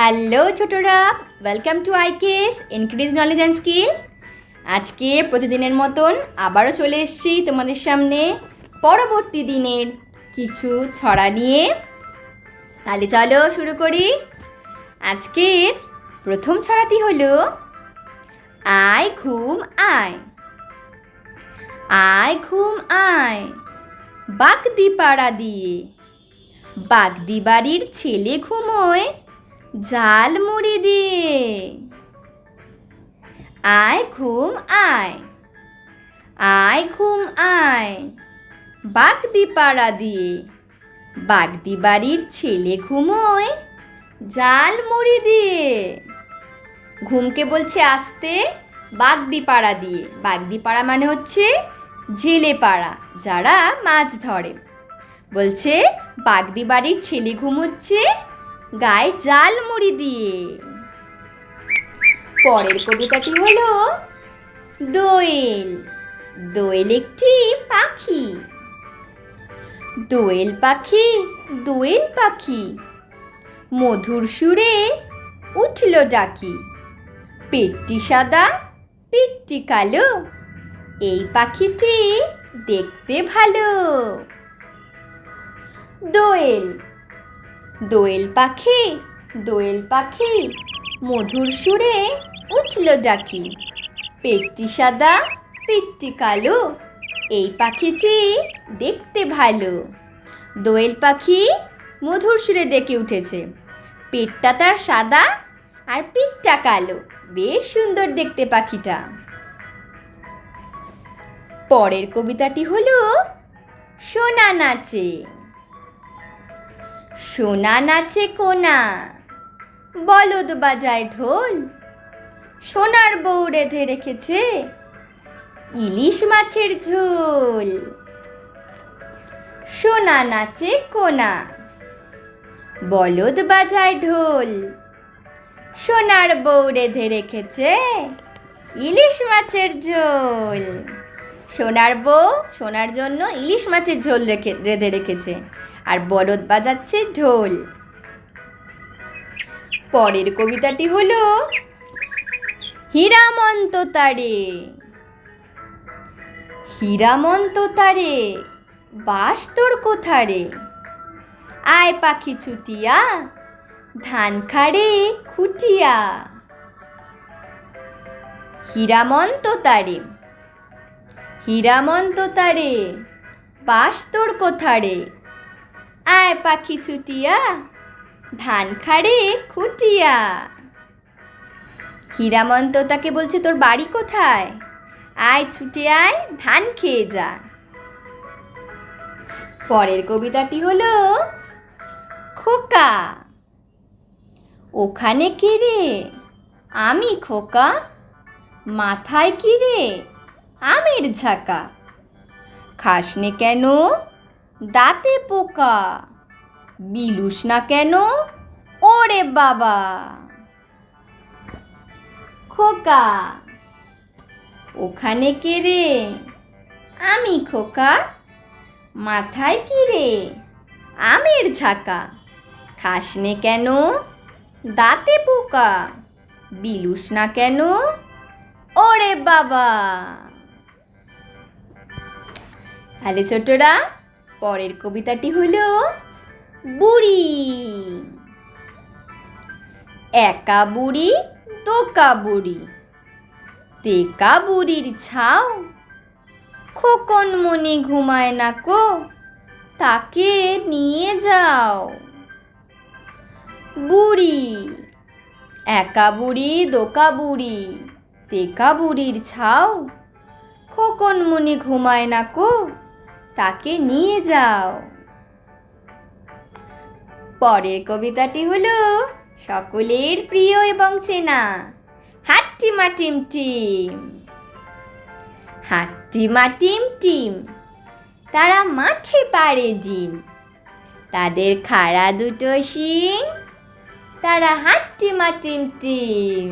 Hello ছোটরা welcome to IKES increase knowledge and skill আজকে প্রতিদিনের মতন আবারও চলে এসেছি তোমাদের সামনে পরবর্তী দিনের কিছু ছড়া নিয়ে। তাহলে চলো শুরু করি। আজকের প্রথম ছড়াটি হলো, আয় ঘুম আয়। আয় ঘুম আয় বাগদি পাড়া দিয়ে। বাগদি বাড়ির ছেলে ঘুমোয় জাল মুড়ি দিয়ে। আয় ঘুম আয়। আয় ঘুম আয়। বাগদি পাড়া দিয়ে। বাগদি বাড়ির ছেলে ঘুমোয়। জাল মুড়ি দিয়ে। ঘুমকে বলছে আসতে, বাগদি পাড়া দিয়ে। বাগদি পাড়া মানে হচ্ছে জেলে পাড়া, যারা মাছ ধরে। বলছে, বাগদি বাড়ির ছেলে ঘুমোচ্ছে গায়ে জাল মুড়ি দিয়ে। পরের কবিতাটি হলো, দোয়েল। দোয়েল একটি পাখি। দোয়েল পাখি দোয়েল পাখি। মধুর সুরে উঠল ডাকি। পেটটি সাদা পিঠটি কালো। এই পাখিটি দেখতে ভালো। দোয়েল দোয়েল পাখি দোয়েল পাখি, মধুর সুরে উঠল ডাকি। পেটটি সাদা পিঠটি কালো, এই পাখিটি দেখতে ভালো। দোয়েল পাখি মধুর সুরে ডেকে উঠেছে। পেটটা তার সাদা আর পিঠটা কালো। বেশ সুন্দর দেখতে পাখিটা। পরের কবিতাটি হলো, সোনা নাচে। সোনা নাচে কোনা, বলদ বাজায় ঢোল, সোনার বউ রেঁধে রেখেছে ইলিশ মাছের ঝোল। সোনা নাচে কোনা, বলদ বাজায় ঢোল, সোনার বউ রেঁধে রেখেছে ইলিশ মাছের ঝোল। সোনার বউ, সোনার জন্য ইলিশ মাছের ঝোল রেখে, রেঁধে রেখেছে। আর বলদ বাজাচ্ছে ঢোল। পরের কবিতাটি হলো, হীরামন্ত তারে। হীরামন্ত তারে, বাস তোর কোথারে? আয় পাখি ছুটিয়া, ধান খাড়ে খুটিয়া। হীরামন্ত তারে হীরামন্ত তারে, বাস তোর কোথারে? আয় পাখি ছুটিয়া ধান খাড়ে খুটিয়া। হীরামন্ত তাকে বলছে, তোর বাড়ি কোথায়? আয় ছুটে আয়, ধান খেয়ে যা। পরের কবিতাটি হলো, খোকা, ওখানে কে রে? আমি খোকা, মাথায় কি রে? আমের ঝাঁকা, খাসনে কেন দাঁতে পোকা। বিলুস না কেন? ওরে বাবা। খোকা। ওখানে কে রে? আমি খোকা। মাথায় কি রে? আমের ঝাঁকা। খাসনে কেন? দাঁতে পোকা। বিলুস না কেন? ওরে বাবা। তাহলে ছোটরা পরের কবিতাটি হলো বুড়ি। একা বুড়ি, দোকা বুড়ি। তেকা বুড়ির ছাও। খোকন মনি ঘুমায় না কো, তাকে নিয়ে যাও। বুড়ি, একা বুড়ি, দোকা বুড়ি, তেকা বুড়ির ছাও। খোকন মুনি ঘুমায় না কো তাকে নিয়ে যাও। পরের কবিতাটি হলো সকলের প্রিয় এবং চেনা হাট্টিমা টিম টিম। হাট্টিমা টিম টিম, তারা মাঠে পারে ডিম। তাদের খাড়া দুটো শিং, তারা হাট্টিমা টিম টিম।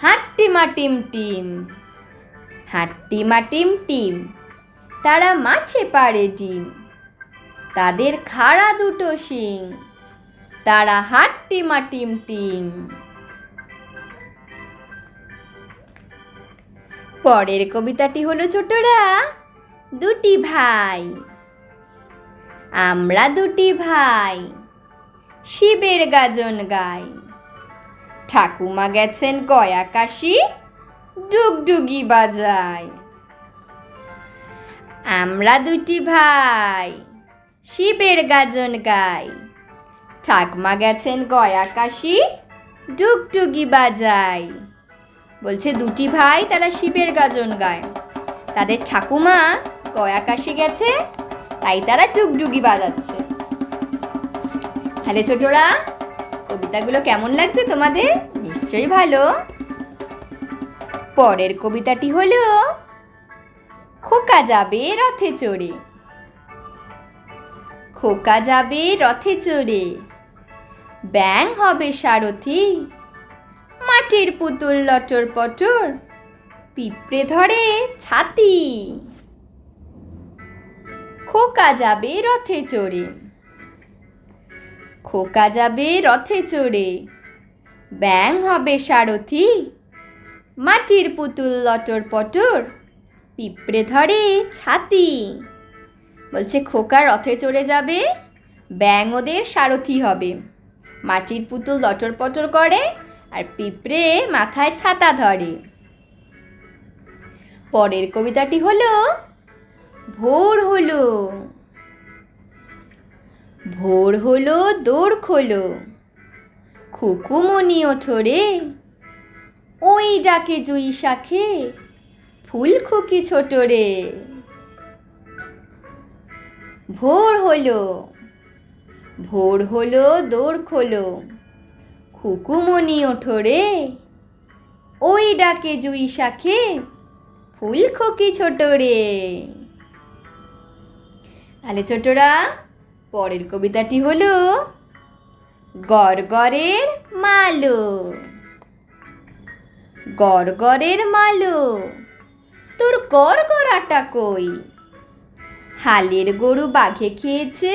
হাট্টিমা টিম টিম, হাট্টিমা টিম টিম। তারা মাঠে পারে ডিম। তাদের খাড়া দুটো শিং। তারা হাট্টিমা টিম টিম। পরের কবিতাটি হলো ছোটরা, দুটি ভাই। আমরা দুটি ভাই, শিবের গাজন গাই। ঠাকুমা গেছেন গয়া কাশি, ডুগডুগি বাজায়। আমরা দুটি ভাই, শিবের গাজন গাই। ঠাকমা গেছেন গয়া কাশি বাজায় বলছে দুটি ভাই, তারা শিবের গাজন গায়। তাদের ঠাকুমা গয়া কাশি গেছে, তাই তারা ডুগডুগি বাজাচ্ছে। তাহলে ছোটরা, কবিতাগুলো কেমন লাগছে তোমাদের? নিশ্চয়ই ভালো। পরের কবিতাটি হলো খোকা যাবে রথে চড়ে। খোকা যাবে রথে চড়ে। ব্যাং হবে সারথি। মাটির পুতুল লটর পটর। পিঁপড়ে ধরে ছাতি। খোকা যাবে রথে চড়ে। খোকা যাবে রথে চড়ে। ব্যাং হবে সারথি। মাটির পুতুল লটর পটর। পিঁপড়ে ধরে ছাতি। বলছে, খোকা রথে চড়ে যাবে ব্যাং ওদের সারথি হবে। মাটির পুতুল লটর পটর করে আর পিঁপড়ে মাথায় ছাতা ধরে। পরের কবিতাটি হলো, ভোর হলো। ভোর হলো দৌড় খোলো। খুকুমনি ওঠরে ওই ডাকে জুই শাখে ফুল খুকি ছোট রে। ভোর হলো ভোর হলো দৌড় খোলো। খুকুমনি ওঠরে ওই ডাকে জুই শাখে ফুল খুকি ছোট রে। তাহলে ছোটরা, পরের কবিতাটি হলো গড়গড়ের মালো। গড়গড়ের মালো। তোর গড়গড়াটা কই? হালের গরু বাঘে খেয়েছে,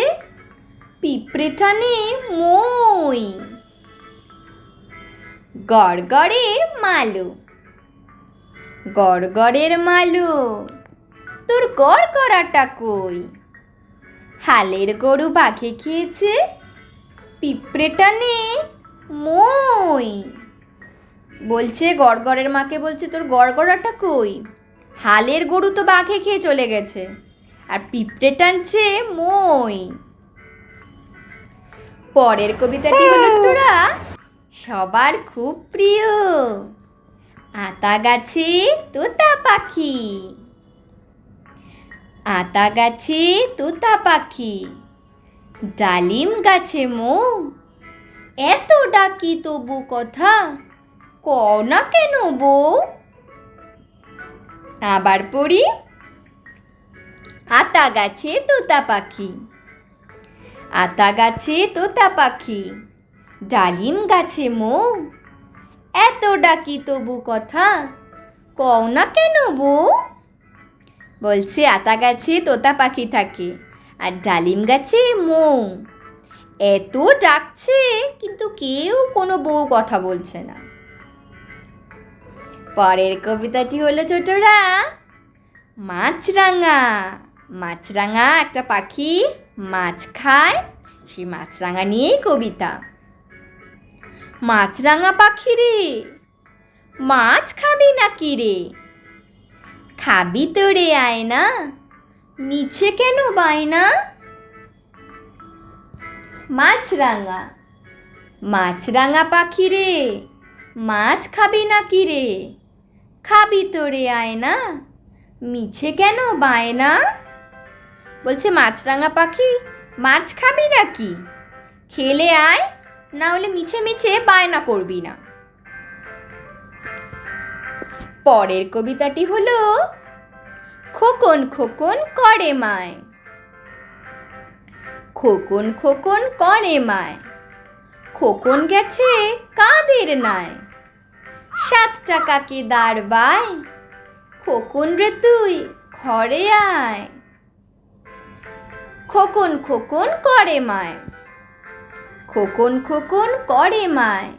পিঁপড়ে টানে মই। গড়গড়ের মালু গড়গড়ের মালু, তোর গড়গড়াটা কই? হালের গরু বাঘে খেয়েছে, পিঁপড়ে টানে মই। বলছে গড়গড়ের মাকে বলছে তোর গড়গড়াটা কই? হালের গরু তো বাঘে খেয়ে চলে গেছে। আর পিঁপড়ে টানছে মই। পরের কবিতাটি হলো তোরা? সবার খুব প্রিয়। আতা গাছে তোতা পাখি। আতা গাছে তোতা পাখি। ডালিম গাছে মো। এত ডাকি তবু কথা। কও না কেন বউ আবার পড়ি। আতা গাছে তোতা পাখি। আতা গাছে তোতা পাখি। ডালিম গাছে মো। এত ডাকি তবু কথা। কও না কেন বউ বলছে, আতা গাছে তোতা পাখি থাকে আর ডালিম গাছে মো। এত ডাকছে, কিন্তু কেউ কোনো বউ কথা বলছে না। পরের কবিতাটি হলো ছোটরা। মাছরাঙা। মাছরাঙা একটা পাখি, মাছ খায়, সেই মাছরাঙা নিয়েই কবিতা। মাছরাঙা পাখি রে, মাছ খাবি নাকি রে? খাবি তো রে আয় না মিছে কেন বায়না? মাছরাঙা। মাছরাঙা পাখি রে, মাছ খাবি নাকি রে? খাবি তো রে আয় না মিছে কেন বায়না? বলছে, মাছরাঙা পাখি, মাছ খাবি নাকি? খেলে আয় না হলে মিছে মিছে বায়না করবি না। পরের কবিতাটি হলো, খোকন খোকন করে মায়। খোকন খোকন করে মায়। খোকন গেছে কাদের নাই সাত টাকাকে দাঁড় বাই? খোকন রে তুই, ঘরে আয়। খোকন খোকন করে মায়। খোকন খোকন করে মায়।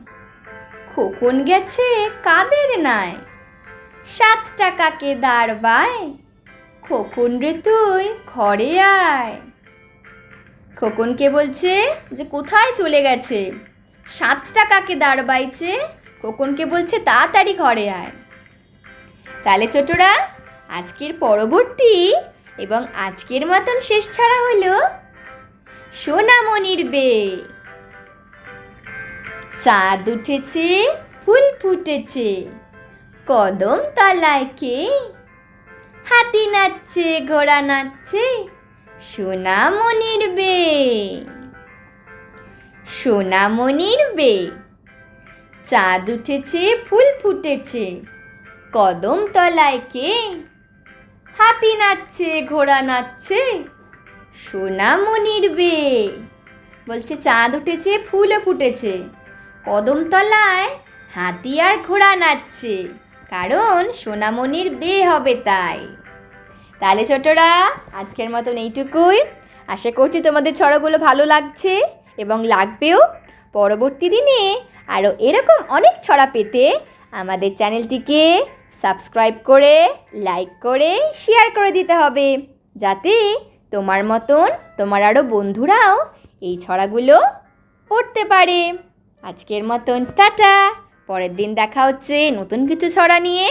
খোকন গেছে কাদের নাই। সাত টাকাকে দাঁড়বায় খোকন রে তুই, ঘরে আয়। খোকনকে বলছে যে কোথায় চলে গেছে? সাত টাকাকে দাঁড় বাইছে খোকনকে বলছে, তাড়াতাড়ি ঘরে আয়। তাহলে ছোটরা, আজকের পরবর্তী এবং আজকের মতন শেষ ছাড়া হলো সোনামণির বে। চাঁদ উঠেছে, ফুল ফুটেছে, কদম তলায় কে? হাতি নাচছে, ঘোড়া নাচছে, সোনামণির বে। সোনামণির বে। চাঁদ উঠেছে, ফুল ফুটেছে। কদম তলায় কে? হাতি নাচছে, ঘোড়া নাচছে, সোনামণির বে বলছে, চাঁদ উঠেছে ফুলও ফুটেছে। কদম তলায় হাতি আর ঘোড়া নাচছে, কারণ সোনামণির বে হবে তাই। তাহলে ছোটরা, আজকের মতন এইটুকুই। আশা করছি তোমাদের ছড়াগুলো ভালো লাগছে এবং লাগবেও। পরবর্তী দিনে আরও এরকম অনেক ছড়া পেতে আমাদের চ্যানেলটিকে সাবস্ক্রাইব করে, লাইক করে, শেয়ার করে দিতে হবে। যাতে তোমার মতন তোমার আরও বন্ধুরাও এই ছড়াগুলো পড়তে পারে। আজকের মতন টাটা। পরের দিন দেখা হচ্ছে নতুন কিছু ছড়া নিয়ে।